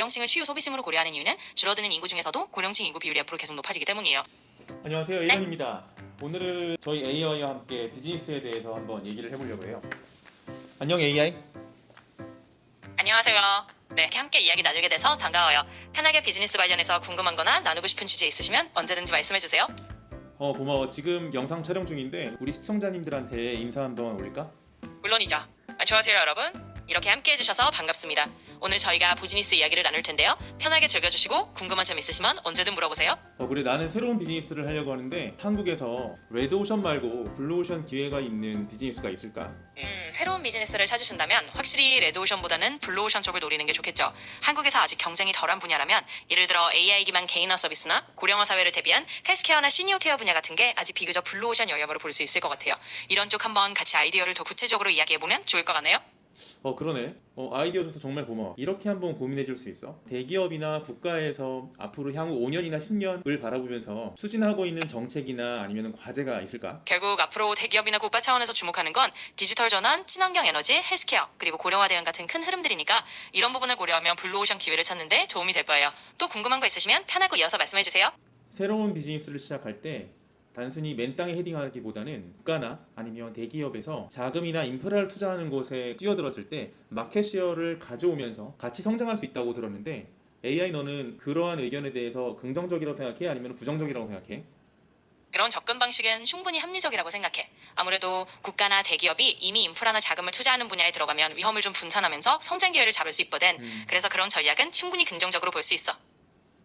고령층을 주요 소비층으로 고려하는 이유는 줄어드는 인구 중에서도 고령층 인구 비율이 앞으로 계속 높아지기 때문이에요. 안녕하세요 에이런입니다. 오늘은 저희 AI와 함께 비즈니스에 대해서 한번 얘기를 해보려고 해요. 안녕 AI. 안녕하세요. 네, 이렇게 함께 이야기 나누게 돼서 반가워요. 편하게 비즈니스 관련해서 궁금한 거나 나누고 싶은 주제 있으시면 언제든지 말씀해 주세요. 어 고마워. 지금 영상 촬영 중인데 우리 시청자님들한테 인사 한번 올릴까? 물론이죠. 안녕하세요, 여러분. 이렇게 함께 해주셔서 반갑습니다. 오늘 저희가 비즈니스 이야기를 나눌 텐데요. 편하게 즐겨주시고 궁금한 점 있으시면 언제든 물어보세요. 어 그래 나는 새로운 비즈니스를 하려고 하는데 한국에서 레드오션 말고 블루오션 기회가 있는 비즈니스가 있을까? 음, 새로운 비즈니스를 찾으신다면 확실히 레드오션보다는 블루오션 쪽을 노리는 게 좋겠죠. 한국에서 아직 경쟁이 덜한 분야라면 예를 들어 AI 기반 개인화 서비스나 고령화 사회를 대비한 헬스케어나 시니어 케어 분야 같은 게 아직 비교적 블루오션 영역으로 볼 수 있을 것 같아요. 이런 쪽 한번 같이 아이디어를 더 구체적으로 이야기해보면 좋을 것 같네요. 어 그러네. 어 아이디어 줘서 정말 고마워. 이렇게 한번 고민해 줄 수 있어? 대기업이나 국가에서 앞으로 향후 5년이나 10년을 바라보면서 추진하고 있는 정책이나 아니면 과제가 있을까? 결국 앞으로 대기업이나 국가 차원에서 주목하는 건 디지털 전환, 친환경 에너지, 헬스케어, 그리고 고령화 대응 같은 큰 흐름들이니까 이런 부분을 고려하면 블루오션 기회를 찾는데 도움이 될 거예요. 또 궁금한 거 있으시면 편하고 이어서 말씀해 주세요. 새로운 비즈니스를 시작할 때 단순히 맨땅에 헤딩하기보다는 국가나 아니면 대기업에서 자금이나 인프라를 투자하는 곳에 뛰어들었을 때 마켓 쉐어를 가져오면서 같이 성장할 수 있다고 들었는데 AI 너는 그러한 의견에 대해서 긍정적이라고 생각해 아니면 부정적이라고 생각해? 그런 접근 방식은 충분히 합리적이라고 생각해. 아무래도 국가나 대기업이 이미 인프라나 자금을 투자하는 분야에 들어가면 위험을 좀 분산하면서 성장 기회를 잡을 수 있거든. 음. 그래서 그런 전략은 충분히 긍정적으로 볼 수 있어.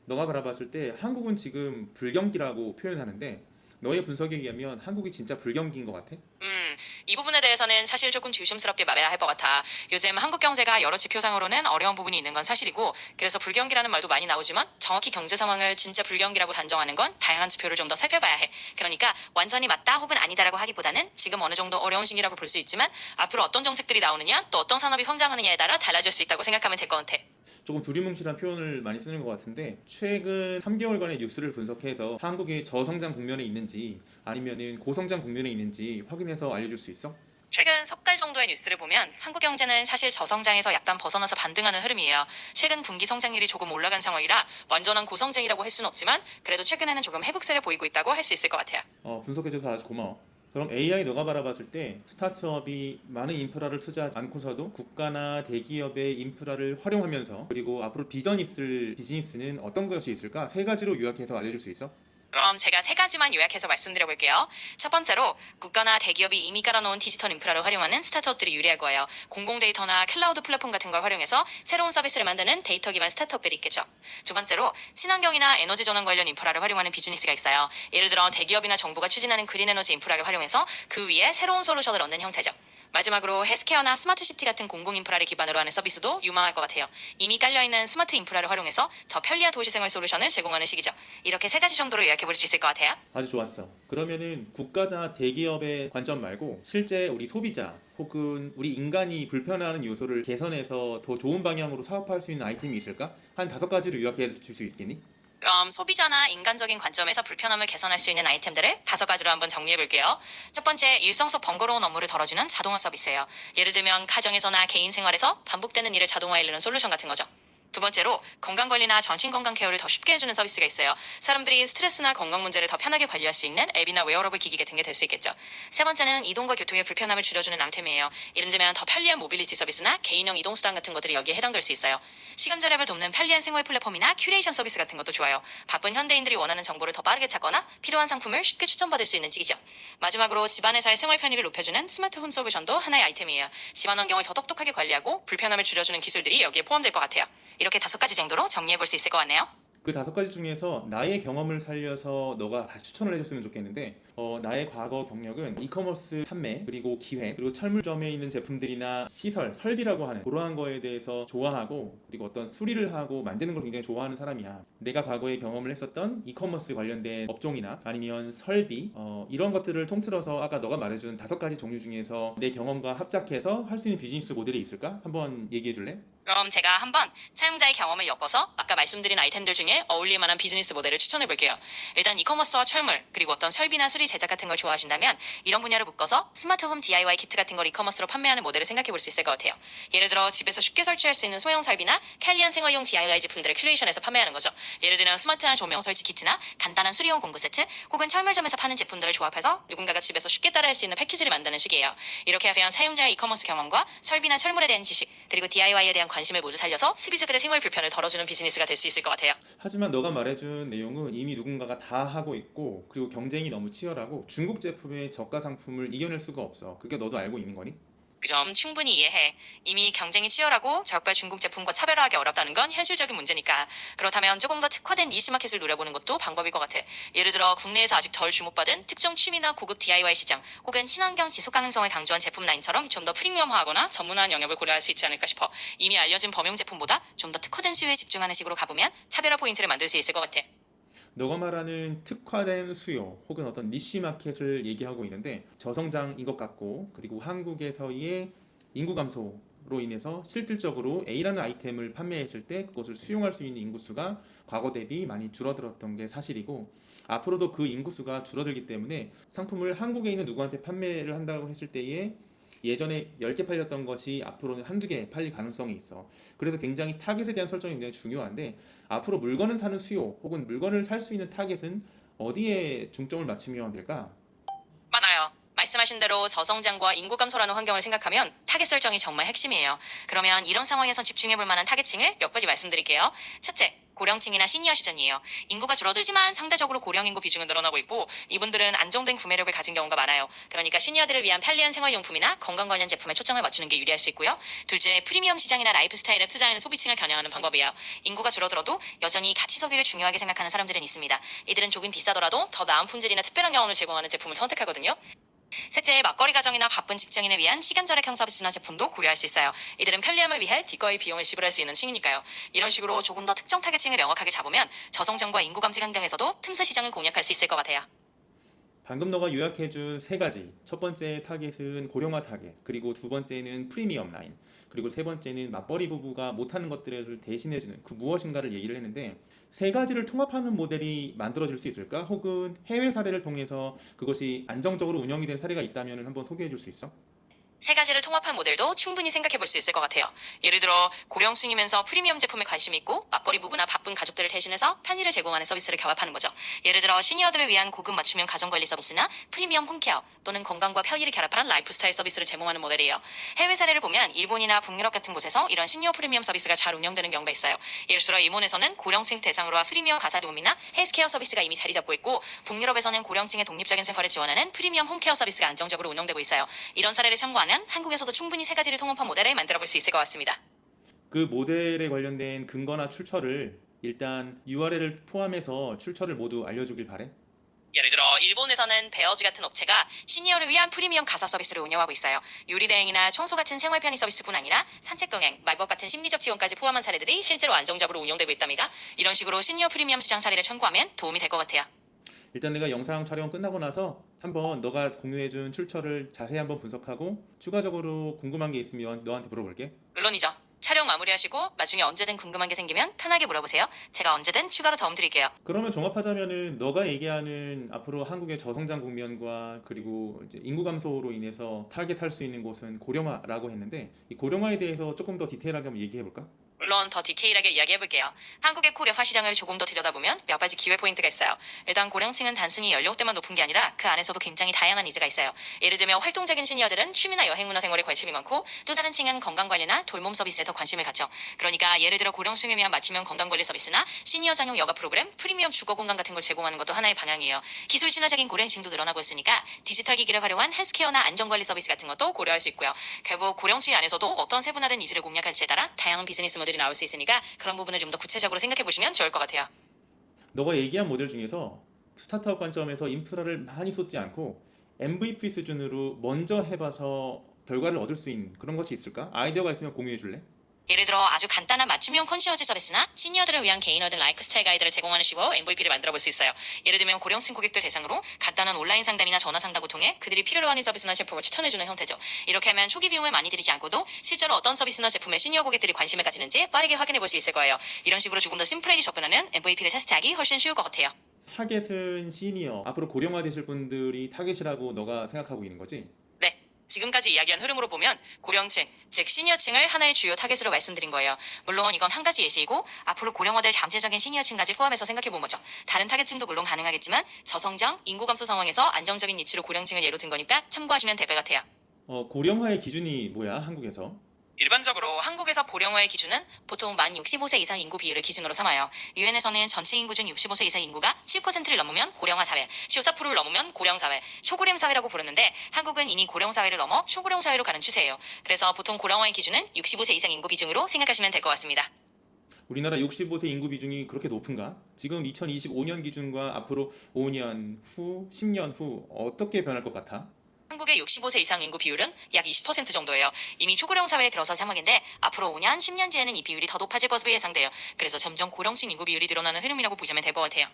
너가 바라봤을 때 한국은 지금 불경기라고 표현하는데 너의 분석에 의하면 한국이 진짜 불경기인 것 같아? 음, 이 부분에 대해서는 사실 조금 조심스럽게 말해야 할 것 같아. 요즘 한국 경제가 여러 지표상으로는 어려운 부분이 있는 건 사실이고, 그래서 불경기라는 말도 많이 나오지만 정확히 경제 상황을 진짜 불경기라고 단정하는 건 다양한 지표를 좀 더 살펴봐야 해. 그러니까 완전히 맞다 혹은 아니다라고 하기보다는 지금 어느 정도 어려운 시기라고 볼 수 있지만 앞으로 어떤 정책들이 나오느냐, 또 어떤 산업이 성장하느냐에 따라 달라질 수 있다고 생각하면 될 것 같아. 조금 두리뭉실한 표현을 많이 쓰는 것 같은데 최근 3개월간의 뉴스를 분석해서 한국이 저성장 국면에 있는지 아니면은 고성장 국면에 있는지 확인해서 알려줄 수 있어? 최근 석 달 정도의 뉴스를 보면 한국 경제는 사실 저성장에서 약간 벗어나서 반등하는 흐름이에요. 최근 분기 성장률이 조금 올라간 상황이라 완전한 고성장이라고 할 수는 없지만 그래도 최근에는 조금 회복세를 보이고 있다고 할 수 있을 것 같아요. 어, 분석해줘서 아주 고마워. 그럼 AI 너가 바라봤을 때 스타트업이 많은 인프라를 투자하지 않고서도 국가나 대기업의 인프라를 활용하면서 그리고 앞으로 비전 있을 비즈니스는 어떤 것이 있을까? 세 가지로 요약해서 알려줄 수 있어? 그럼 제가 세 가지만 요약해서 말씀드려 볼게요. 첫 번째로 국가나 대기업이 이미 깔아놓은 디지털 인프라를 활용하는 스타트업들이 유리할 거예요. 공공 데이터나 클라우드 플랫폼 같은 걸 활용해서 새로운 서비스를 만드는 데이터 기반 스타트업들이 있겠죠. 두 번째로 친환경이나 에너지 전환 관련 인프라를 활용하는 비즈니스가 있어요. 예를 들어 대기업이나 정부가 추진하는 그린 에너지 인프라를 활용해서 그 위에 새로운 솔루션을 얻는 형태죠. 마지막으로 헬스케어나 스마트 시티 같은 공공 인프라를 기반으로 하는 서비스도 유망할 것 같아요. 이미 깔려있는 스마트 인프라를 활용해서 더 편리한 도시생활 솔루션을 제공하는 시기죠. 이렇게 세 가지 정도로 요약해 볼 수 있을 것 같아요. 아주 좋았어. 그러면은 국가자 대기업의 관점 말고 실제 우리 소비자 혹은 우리 인간이 불편해하는 요소를 개선해서 더 좋은 방향으로 사업할 수 있는 아이템이 있을까? 한 다섯 가지로 요약해 줄 수 있겠니? 그럼 소비자나 인간적인 관점에서 불편함을 개선할 수 있는 아이템들을 다섯 가지로 한번 정리해 볼게요. 첫 번째, 일상 속 번거로운 업무를 덜어주는 자동화 서비스예요. 예를 들면 가정에서나 개인 생활에서 반복되는 일을 자동화해 주는 솔루션 같은 거죠. 두 번째로 건강 관리나 전신 건강 케어를 더 쉽게 해주는 서비스가 있어요. 사람들이 스트레스나 건강 문제를 더 편하게 관리할 수 있는 앱이나 웨어러블 기기 같은 게 될 수 있겠죠. 세 번째는 이동과 교통의 불편함을 줄여주는 아이템이에요. 예를 들면 더 편리한 모빌리티 서비스나 개인형 이동 수단 같은 것들이 여기에 해당될 수 있어요. 시간 절약을 돕는 편리한 생활 플랫폼이나 큐레이션 서비스 같은 것도 좋아요. 바쁜 현대인들이 원하는 정보를 더 빠르게 찾거나 필요한 상품을 쉽게 추천받을 수 있는 시기죠. 마지막으로 집안에서의 생활 편의를 높여주는 스마트 홈 솔루션도 하나의 아이템이에요. 집안 환경을 더 똑똑하게 관리하고 불편함을 줄여주는 기술들이 여기에 포함될 것 같아요. 이렇게 다섯 가지 정도로 정리해 볼 수 있을 것 같네요. 그 다섯 가지 중에서 나의 경험을 살려서 너가 다시 추천을 해줬으면 좋겠는데 어, 나의 과거 경력은 이커머스 판매 그리고 기획 그리고 철물점에 있는 제품들이나 시설 설비라고 하는 그러한 거에 대해서 좋아하고 그리고 어떤 수리를 하고 만드는 걸 굉장히 좋아하는 사람이야 내가 과거에 경험을 했었던 이커머스 관련된 업종이나 아니면 설비 어, 이런 것들을 통틀어서 아까 너가 말해준 다섯 가지 종류 중에서 내 경험과 합작해서 할 수 있는 비즈니스 모델이 있을까? 한번 얘기해 줄래? 그럼 제가 한번 사용자의 경험을 엮어서 아까 말씀드린 아이템들 중에 어울릴 만한 비즈니스 모델을 추천해 볼게요. 일단 이커머스와 철물, 그리고 어떤 설비나 수리 제작 같은 걸 좋아하신다면 이런 분야를 묶어서 스마트 홈 DIY 키트 같은 걸 이커머스로 판매하는 모델을 생각해 볼 수 있을 것 같아요. 예를 들어 집에서 쉽게 설치할 수 있는 소형 설비나 편리한 생활용 DIY 제품들을 큐레이션해서 판매하는 거죠. 예를 들면 스마트한 조명 설치 키트나 간단한 수리용 공구 세트 혹은 철물점에서 파는 제품들을 조합해서 누군가가 집에서 쉽게 따라할 수 있는 패키지를 만드는 식이에요. 이렇게 하면 사용자의 이커머스 경험과 설비나 철물에 대한 지식 그리고 DIY에 대한 관심을 모두 살려서 소비자들의 생활 불편을 덜어주는 비즈니스가 될 수 있을 것 같아요. 하지만 너가 말해준 내용은 이미 누군가가 다 하고 있고 그리고 경쟁이 너무 치열하고 중국 제품의 저가 상품을 이겨낼 수가 없어. 그게 너도 알고 있는 거니? 그 점 충분히 이해해. 이미 경쟁이 치열하고 저가 중국 제품과 차별화하기 어렵다는 건 현실적인 문제니까. 그렇다면 조금 더 특화된 니시 마켓을 노려보는 것도 방법일 것 같아. 예를 들어 국내에서 아직 덜 주목받은 특정 취미나 고급 DIY 시장, 혹은 친환경 지속 가능성을 강조한 제품 라인처럼 좀 더 프리미엄화하거나 전문화한 영역을 고려할 수 있지 않을까 싶어. 이미 알려진 범용 제품보다 좀 더 특화된 수요에 집중하는 식으로 가보면 차별화 포인트를 만들 수 있을 것 같아. 너가 말하는 특화된 수요 혹은 어떤 니시 마켓을 얘기하고 있는데 저성장인 것 같고 그리고 한국에서의 인구 감소 로 인해서 실질적으로 A라는 아이템을 판매했을 때 그것을 수용할 수 있는 인구수가 과거 대비 많이 줄어들었던 게 사실이고 앞으로도 그 인구수가 줄어들기 때문에 상품을 한국에 있는 누구한테 판매를 한다고 했을 때에 예전에 10개 팔렸던 것이 앞으로는 한두 개 팔릴 가능성이 있어. 그래서 굉장히 타겟에 대한 설정이 굉장히 중요한데 앞으로 물건을 사는 수요 혹은 물건을 살 수 있는 타겟은 어디에 중점을 맞추면 될까? 많아요. 말씀하신 대로 저성장과 인구 감소라는 환경을 생각하면 타겟 설정이 정말 핵심이에요. 그러면 이런 상황에서 집중해 볼 만한 타겟층을 몇 가지 말씀드릴게요. 첫째, 고령층이나 시니어 시즌이에요. 인구가 줄어들지만 상대적으로 고령 인구 비중은 늘어나고 있고 이분들은 안정된 구매력을 가진 경우가 많아요. 그러니까 시니어들을 위한 편리한 생활용품이나 건강 관련 제품에 초점을 맞추는 게 유리할 수 있고요. 둘째, 프리미엄 시장이나 라이프 스타일에 투자하는 소비층을 겨냥하는 방법이에요. 인구가 줄어들어도 여전히 가치 소비를 중요하게 생각하는 사람들은 있습니다. 이들은 조금 비싸더라도 더 나은 품질이나 특별한 경험을 제공하는 제품을 선택하거든요. 셋째, 막거리 가정이나 바쁜 직장인을 위한 시간 절약형 서비스나 제품도 고려할 수 있어요. 이들은 편리함을 위해 뒷거의 비용을 지불할 수 있는 층이니까요. 이런 식으로 조금 더 특정 타겟층을 명확하게 잡으면 저성장과 인구 감지 환경에서도 틈새 시장을 공략할 수 있을 것 같아요. 방금 너가 요약해준 세 가지. 첫 번째 타겟은 고령화 타겟, 그리고 두 번째는 프리미엄 라인, 그리고 세 번째는 맞벌이 부부가 못하는 것들을 대신해주는 그 무엇인가를 얘기를 했는데 세 가지를 통합하는 모델이 만들어질 수 있을까? 혹은 해외 사례를 통해서 그것이 안정적으로 운영이 된 사례가 있다면 한번 소개해 줄 수 있어? 세 가지를 통합한 모델도 충분히 생각해 볼 수 있을 것 같아요. 예를 들어 고령층이면서 프리미엄 제품에 관심이 있고 맞벌이 부부나 바쁜 가족들을 대신해서 편의를 제공하는 서비스를 결합하는 거죠. 예를 들어 시니어들을 위한 고급 맞춤형 가정관리 서비스나 프리미엄 홈케어 또는 건강과 편의를 결합한 라이프 스타일 서비스를 제공하는 모델이에요. 해외 사례를 보면 일본이나 북유럽 같은 곳에서 이런 시니어 프리미엄 서비스가 잘 운영되는 경우가 있어요. 예를 들어 일본에서는 고령층 대상으로 한 프리미엄 가사 도우미나 헬스케어 서비스가 이미 자리 잡고 있고 북유럽에서는 고령층의 독립적인 생활을 지원하는 프리미엄 홈케어 서비스가 안정적으로 운영되고 있어요. 이런 사례를 참고하면 한국에서도 충분히 세 가지를 통합한 모델을 만들어 볼 수 있을 것 같습니다. 그 모델에 관련된 근거나 출처를 일단 URL을 포함해서 출처를 모두 알려주길 바래. 예를 들어 일본에서는 베어즈 같은 업체가 시니어를 위한 프리미엄 가사 서비스를 운영하고 있어요. 유리대행이나 청소 같은 생활 편의 서비스뿐 아니라 산책 동행, 말법 같은 심리적 지원까지 포함한 사례들이 실제로 안정적으로 운영되고 있답니다. 이런 식으로 시니어 프리미엄 시장 사례를 참고하면 도움이 될 것 같아요. 일단 내가 영상 촬영 끝나고 나서 한번 너가 공유해준 출처를 자세히 한번 분석하고 추가적으로 궁금한 게 있으면 너한테 물어볼게. 물론이죠. 촬영 마무리하시고 나중에 언제든 궁금한 게 생기면 편하게 물어보세요. 제가 언제든 추가로 도움 드릴게요. 그러면 종합하자면은 너가 얘기하는 앞으로 한국의 저성장 국면과 그리고 이제 인구 감소로 인해서 타겟할 수 있는 곳은 고령화라고 했는데 이 고령화에 대해서 조금 더 디테일하게 한번 얘기해 볼까? 물론 더 디테일하게 이야기해볼게요. 한국의 고령화 시장을 조금 더 들여다보면 몇 가지 기회 포인트가 있어요. 일단 고령층은 단순히 연령대만 높은 게 아니라 그 안에서도 굉장히 다양한 니즈가 있어요. 예를 들면 활동적인 시니어들은 취미나 여행 문화 생활에 관심이 많고 또 다른 층은 건강 관리나 돌봄 서비스에 더 관심을 갖죠. 그러니까 예를 들어 고령층을 위한 맞춤형 건강 관리 서비스나 시니어 장용 여가 프로그램, 프리미엄 주거 공간 같은 걸 제공하는 것도 하나의 방향이에요. 기술 친화적인 고령층도 늘어나고 있으니까 디지털 기기를 활용한 헬스케어나 안전 관리 서비스 같은 것도 고려할 수 있고요. 결국 고령층 안에서도 어떤 세분화된 니즈를 공략할지에 따라 다양한 비즈니스 모델이 나올 수 있으니까 그런 부분을 좀 더 구체적으로 생각해 보시면 좋을 것 같아요. 너가 얘기한 모델 중에서 스타트업 관점에서 인프라를 많이 쏟지 않고 MVP 수준으로 먼저 해봐서 결과를 얻을 수 있는 그런 것이 있을까? 아이디어가 있으면 공유해 줄래? 예를 들어 아주 간단한 맞춤형 컨시어지 서비스나 시니어들을 위한 개인화된 라이프 스타일 가이드를 제공하는 식으로 MVP를 만들어 볼 수 있어요. 예를 들면 고령층 고객들 대상으로 간단한 온라인 상담이나 전화 상담을 통해 그들이 필요로 하는 서비스나 제품을 추천해 주는 형태죠. 이렇게 하면 초기 비용을 많이 들이지 않고도 실제로 어떤 서비스나 제품에 시니어 고객들이 관심을 가지는지 빠르게 확인해 볼 수 있을 거예요. 이런 식으로 조금 더 심플하게 접근하는 MVP를 테스트하기 훨씬 쉬울 것 같아요. 타겟은 시니어. 앞으로 고령화 되실 분들이 타겟이라고 너가 생각하고 있는 거지? 네. 지금까지 이야기한 흐름으로 보면 고령층, 즉 시니어층을 하나의 주요 타겟으로 말씀드린 거예요. 물론 이건 한 가지 예시이고 앞으로 고령화될 잠재적인 시니어층까지 포함해서 생각해 본 거죠. 다른 타겟층도 물론 가능하겠지만 저성장, 인구 감소 상황에서 안정적인 니치로 고령층을 예로 든 거니까 참고하시면 될 것 같아요. 어, 고령화의 기준이 뭐야? 한국에서? 일반적으로 한국에서 고령화의 기준은 보통 만 65세 이상 인구 비율을 기준으로 삼아요. 유엔에서는 전체 인구 중 65세 이상 인구가 7%를 넘으면 고령화 사회, 14%를 넘으면 고령 사회, 초고령 사회라고 부르는데 한국은 이미 고령 사회를 넘어 초고령 사회로 가는 추세예요. 그래서 보통 고령화의 기준은 65세 이상 인구 비중으로 생각하시면 될 것 같습니다. 우리나라 65세 인구 비중이 그렇게 높은가? 지금 2025년 기준과 앞으로 5년 후, 10년 후 어떻게 변할 것 같아? 한국의 65세 이상 인구 비율은 약 20% 정도예요. 이미 초고령 사회에 들어선 상황인데 앞으로 5년, 10년 뒤에는 이 비율이 더 높아질 것으로 예상돼요. 그래서 점점 고령층 인구 비율이 늘어나는 흐름이라고 보시면 될 것 같아요.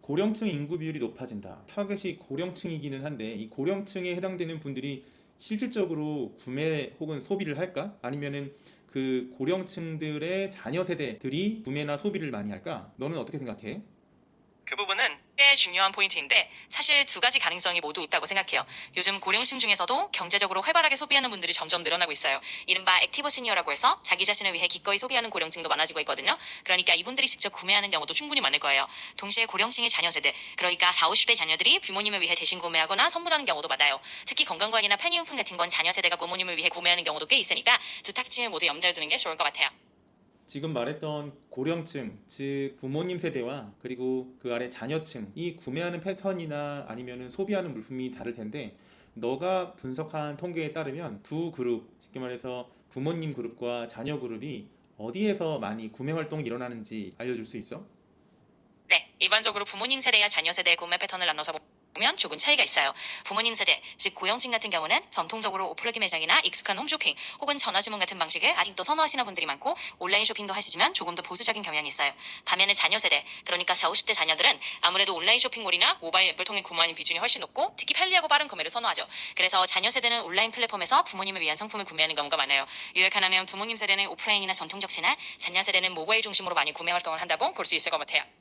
고령층 인구 비율이 높아진다. 타겟이 고령층이기는 한데 이 고령층에 해당되는 분들이 실질적으로 구매 혹은 소비를 할까? 아니면은 그 고령층들의 자녀 세대들이 구매나 소비를 많이 할까? 너는 어떻게 생각해? 그 부분은 꽤 중요한 포인트인데 사실 두 가지 가능성이 모두 있다고 생각해요. 요즘 고령층 중에서도 경제적으로 활발하게 소비하는 분들이 점점 늘어나고 있어요. 이른바 액티브 시니어라고 해서 자기 자신을 위해 기꺼이 소비하는 고령층도 많아지고 있거든요. 그러니까 이분들이 직접 구매하는 경우도 충분히 많을 거예요. 동시에 고령층의 자녀 세대, 그러니까 4, 50대 자녀들이 부모님을 위해 대신 구매하거나 선물하는 경우도 많아요. 특히 건강관리나 편의용품 같은 건 자녀 세대가 부모님을 위해 구매하는 경우도 꽤 있으니까 두 탁층을 모두 염두에 두는 게 좋을 것 같아요. 지금 말했던 고령층, 즉 부모님 세대와 그리고 그 아래 자녀층 이 구매하는 패턴이나 아니면은 소비하는 물품이 다를 텐데 너가 분석한 통계에 따르면 두 그룹, 쉽게 말해서 부모님 그룹과 자녀 그룹이 어디에서 많이 구매 활동이 일어나는지 알려줄 수 있어? 네, 일반적으로 부모님 세대와 자녀 세대의 구매 패턴을 나눠서 보 면 조금 차이가 있어요. 부모님 세대, 즉 고령층 같은 경우는 전통적으로 오프라인 매장이나 익숙한 홈쇼핑 혹은 전화 주문 같은 방식을 아직도 선호하시는 분들이 많고 온라인 쇼핑도 하시지만 조금 더 보수적인 경향이 있어요. 반면에 자녀 세대, 그러니까 4, 50대 자녀들은 아무래도 온라인 쇼핑몰이나 모바일 앱을 통해 구매하는 비중이 훨씬 높고 특히 편리하고 빠른 구매를 선호하죠. 그래서 자녀 세대는 온라인 플랫폼에서 부모님을 위한 상품을 구매하는 경우가 많아요. 요약하면 부모님 세대는 오프라인이나 전통적 채널, 자녀 세대는 모바일 중심으로 많이 구매 활동을 한다고 볼 수 있을 것 같아요.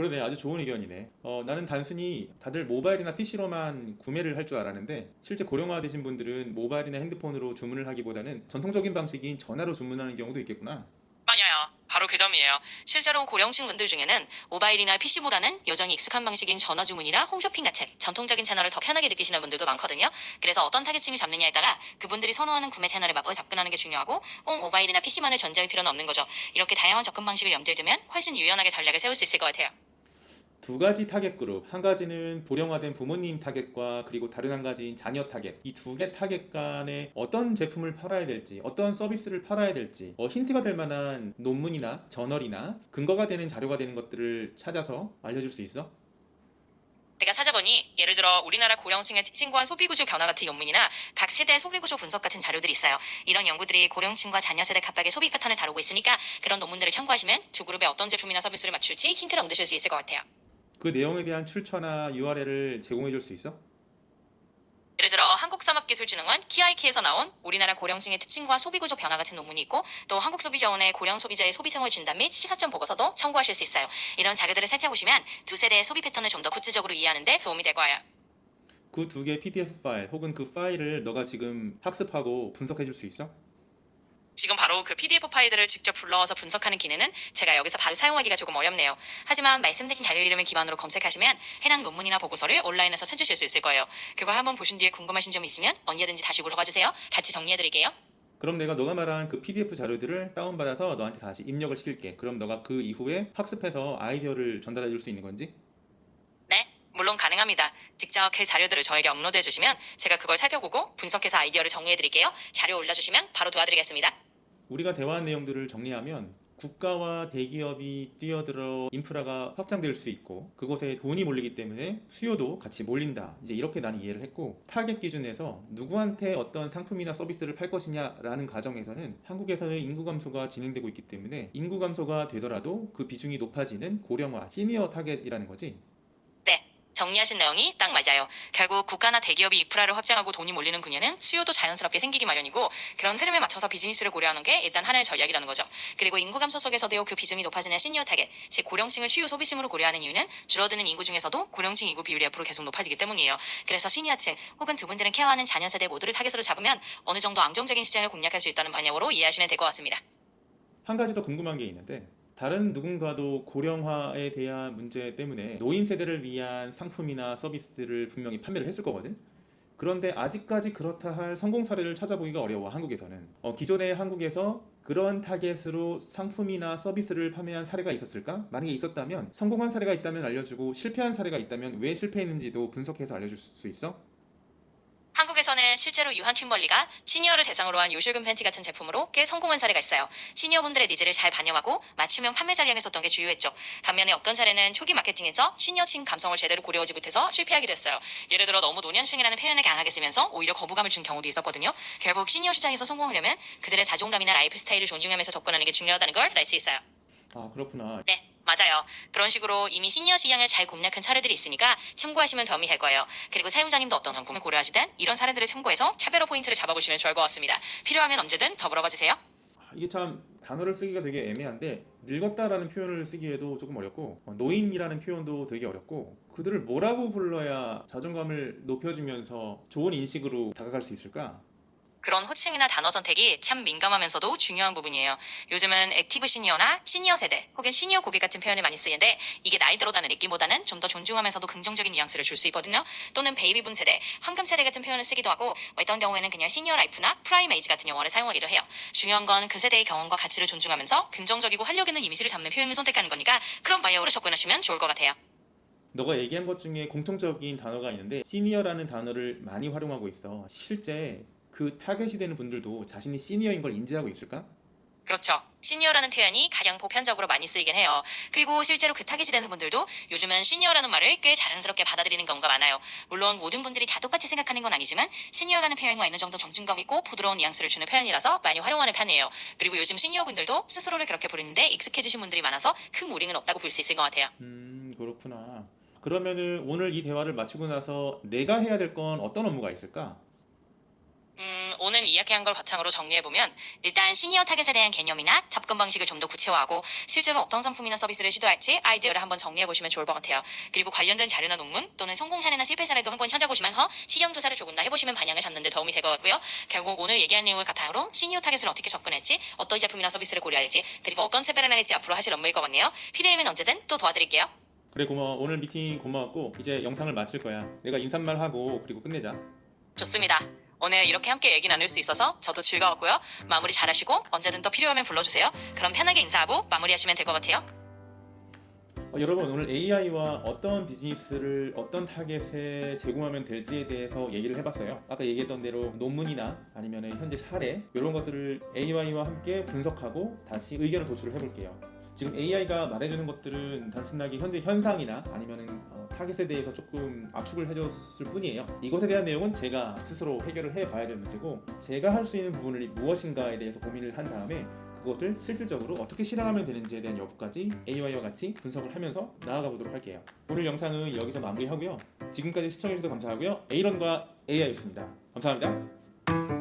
그러네 아주 좋은 의견이네 어, 나는 단순히 다들 모바일이나 PC로만 구매를 할 줄 알았는데 실제 고령화 되신 분들은 모바일이나 핸드폰으로 주문을 하기보다는 전통적인 방식인 전화로 주문하는 경우도 있겠구나 맞아요. 바로 그 점이에요. 실제로 고령층 분들 중에는 모바일이나 PC보다는 여전히 익숙한 방식인 전화 주문이나 홈쇼핑 같은 전통적인 채널을 더 편하게 느끼시는 분들도 많거든요. 그래서 어떤 타겟층을 잡느냐에 따라 그분들이 선호하는 구매 채널에 맞춰 접근하는 게 중요하고 꼭 모바일이나 PC만을 전제할 필요는 없는 거죠. 이렇게 다양한 접근 방식을 염두에 두면 훨씬 유연하게 전략을 세울 수 있을 것 같아요. 두 가지 타겟 그룹 한 가지는 고령화된 부모님 타겟과 그리고 다른 한 가지인 자녀 타겟 이 두 개 타겟 간에 어떤 제품을 팔아야 될지 어떤 서비스를 팔아야 될지 어, 힌트가 될 만한 논문이나 저널이나 근거가 되는 자료가 되는 것들을 찾아서 알려줄 수 있어? 내가 찾아보니 예를 들어 우리나라 고령층의 특징과 소비구조 변화 같은 논문이나 각 세대의 소비구조 분석 같은 자료들이 있어요. 이런 연구들이 고령층과 자녀 세대 각각의 소비 패턴을 다루고 있으니까 그런 논문들을 참고하시면 두 그룹에 어떤 제품이나 서비스를 맞출지 힌트를 얻으실 수 있을 것 같아요. 그 내용에 대한 출처나 URL을 제공해 줄 수 있어? 예를 들어 한국산업기술진흥원 KIK에서 나온 우리나라 고령층의 특징과 소비구조 변화 같은 논문이 있고 또 한국소비자원의 고령 소비자의 소비생활 진단 및 시사점 보고서도 참고하실 수 있어요. 이런 자료들을 살펴보시면 두 세대의 소비 패턴을 좀 더 구체적으로 이해하는 데 도움이 될 거예요. 그 두 개의 PDF 파일 혹은 그 파일을 너가 지금 학습하고 분석해 줄 수 있어? 지금 바로 그 PDF 파일들을 직접 불러와서 분석하는 기능은 제가 여기서 바로 사용하기가 조금 어렵네요. 하지만 말씀드린 자료 이름을 기반으로 검색하시면 해당 논문이나 보고서를 온라인에서 찾으실 수 있을 거예요. 그걸 한번 보신 뒤에 궁금하신 점 있으면 언제든지 다시 물어봐 주세요. 같이 정리해드릴게요. 그럼 내가 너가 말한 그 PDF 자료들을 다운받아서 너한테 다시 입력을 시킬게. 그럼 너가 그 이후에 학습해서 아이디어를 전달해 줄 수 있는 건지? 네, 물론 가능합니다. 직접 그 자료들을 저에게 업로드해 주시면 제가 그걸 살펴보고 분석해서 아이디어를 정리해 드릴게요. 자료 올려주시면 바로 도와드리겠습니다. 우리가 대화한 내용들을 정리하면 국가와 대기업이 뛰어들어 인프라가 확장될 수 있고 그곳에 돈이 몰리기 때문에 수요도 같이 몰린다. 이제 이렇게 나는 이해를 했고 타겟 기준에서 누구한테 어떤 상품이나 서비스를 팔 것이냐라는 과정에서는 한국에서는 인구 감소가 진행되고 있기 때문에 인구 감소가 되더라도 그 비중이 높아지는 고령화 시니어 타겟이라는 거지. 정리하신 내용이 딱 맞아요. 결국 국가나 대기업이 인프라를 확장하고 돈이 몰리는 분야는 수요도 자연스럽게 생기기 마련이고 그런 흐름에 맞춰서 비즈니스를 고려하는 게 일단 하나의 전략이라는 거죠. 그리고 인구 감소 속에서도 그 비중이 높아지는 시니어 타겟, 즉 고령층을 주요 소비심으로 고려하는 이유는 줄어드는 인구 중에서도 고령층 인구 비율이 앞으로 계속 높아지기 때문이에요. 그래서 시니어층 혹은 두 분들은 케어하는 자녀 세대 모두를 타겟으로 잡으면 어느 정도 안정적인 시장을 공략할 수 있다는 방향으로 이해하시면 될 것 같습니다. 한 가지 더 궁금한 게 있는데 다른 누군가도 고령화에 대한 문제 때문에 노인 세대를 위한 상품이나 서비스를 분명히 판매를 했을 거거든. 그런데 아직까지 그렇다 할 성공 사례를 찾아보기가 어려워 한국에서는. 어, 기존의 한국에서 그런 타겟으로 상품이나 서비스를 판매한 사례가 있었을까? 만약에 있었다면 성공한 사례가 있다면 알려주고 실패한 사례가 있다면 왜 실패했는지도 분석해서 알려줄 수 있어? 한국에서는 실제로 유한 킴벌리가 시니어를 대상으로 한 요실금 팬티 같은 제품으로 꽤 성공한 사례가 있어요. 시니어분들의 니즈를 잘 반영하고 맞춤형 판매 전략을 썼던 게 주요했죠. 반면에 어떤 사례는 초기 마케팅에서 시니어층 감성을 제대로 고려하지 못해서 실패하기도 했어요. 예를 들어 너무 노년층이라는 표현을 강하게 쓰면서 오히려 거부감을 준 경우도 있었거든요. 결국 시니어 시장에서 성공하려면 그들의 자존감이나 라이프 스타일을 존중하면서 접근하는 게 중요하다는 걸 알 수 있어요. 아 그렇구나. 네, 맞아요. 그런 식으로 이미 시니어 시장을 잘 공략한 사례들이 있으니까 참고하시면 도움이 될 거예요. 그리고 사용자님도 어떤 상품을 고려하시든 이런 사례들을 참고해서 차별화 포인트를 잡아보시면 좋을 것 같습니다. 필요하면 언제든 더 물어봐 주세요. 아, 이게 참 단어를 쓰기가 되게 애매한데 늙었다라는 표현을 쓰기에도 조금 어렵고 어, 노인이라는 표현도 되게 어렵고 그들을 뭐라고 불러야 자존감을 높여주면서 좋은 인식으로 다가갈 수 있을까? 그런 호칭이나 단어 선택이 참 민감하면서도 중요한 부분이에요. 요즘은 액티브 시니어나 시니어 세대 혹은 시니어 고객 같은 표현을 많이 쓰는데 이게 나이 들어다는 느낌보다는 좀 더 존중하면서도 긍정적인 뉘앙스를 줄 수 있거든요. 또는 베이비붐 세대, 황금 세대 같은 표현을 쓰기도 하고 어떤 경우에는 그냥 시니어 라이프나 프라임 에이지 같은 용어를 사용하기도 해요. 중요한 건 그 세대의 경험과 가치를 존중하면서 긍정적이고 활력 있는 이미지를 담는 표현을 선택하는 거니까 그런 바이오로 접근하시면 좋을 것 같아요. 너가 얘기한 것 중에 공통적인 단어가 있는데 시니어라는 단어를 많이 활용하고 있어. 실제 그 타겟이 되는 분들도 자신이 시니어인 걸 인지하고 있을까? 그렇죠. 시니어라는 표현이 가장 보편적으로 많이 쓰이긴 해요. 그리고 실제로 그 타겟이 되는 분들도 요즘은 시니어라는 말을 꽤 자연스럽게 받아들이는 경우가 많아요. 물론 모든 분들이 다 똑같이 생각하는 건 아니지만 시니어라는 표현과 어느 정도 정중감 있고 부드러운 뉘앙스를 주는 표현이라서 많이 활용하는 편이에요. 그리고 요즘 시니어 분들도 스스로를 그렇게 부르는데 익숙해지신 분들이 많아서 큰 무리는 없다고 볼 수 있을 것 같아요. 음 그렇구나. 그러면은 오늘 이 대화를 마치고 나서 내가 해야 될 건 어떤 업무가 있을까? 음, 오늘 이야기한 걸 바탕으로 정리해보면 일단 시니어 타겟에 대한 개념이나 접근 방식을 좀 더 구체화하고 실제로 어떤 상품이나 서비스를 시도할지 아이디어를 한번 정리해보시면 좋을 것 같아요. 그리고 관련된 자료나 논문 또는 성공 사례나 실패 사례도 한번 찾아보시면서 시장 조사를 조금 더 해보시면 방향을 잡는 데 도움이 될 것 같고요. 결국 오늘 얘기한 내용을 바탕으로 시니어 타겟을 어떻게 접근할지 어떤 제품이나 서비스를 고려할지 그리고 어떤 세배를 할지 앞으로 하실 업무일 것 같네요. 필요하면 언제든 또 도와드릴게요. 그래 고마워. 오늘 미팅 고마웠고 이제 영상을 마칠 거야. 내가 인사말 하고 그리고 끝내자. 좋습니다. 오늘 이렇게 함께 얘기 나눌 수 있어서 저도 즐거웠고요. 마무리 잘하시고 언제든 또 필요하면 불러주세요. 그럼 편하게 인사하고 마무리하시면 될 것 같아요. 어, 여러분 오늘 AI와 어떤 비즈니스를 어떤 타겟에 제공하면 될지에 대해서 얘기를 해봤어요. 아까 얘기했던 대로 논문이나 아니면 현재 사례 이런 것들을 AI와 함께 분석하고 다시 의견을 도출을 해볼게요. 지금 AI가 말해주는 것들은 단순하게 현재 현상이나 아니면은 어, 타겟에 대해서 조금 압축을 해줬을 뿐이에요. 이것에 대한 내용은 제가 스스로 해결을 해봐야 될 문제고 제가 할 수 있는 부분이 무엇인가에 대해서 고민을 한 다음에 그것을 실질적으로 어떻게 실행하면 되는지에 대한 여부까지 AI와 같이 분석을 하면서 나아가 보도록 할게요. 오늘 영상은 여기서 마무리하고요. 지금까지 시청해주셔서 감사하고요. 에이런과 AI였습니다. 감사합니다.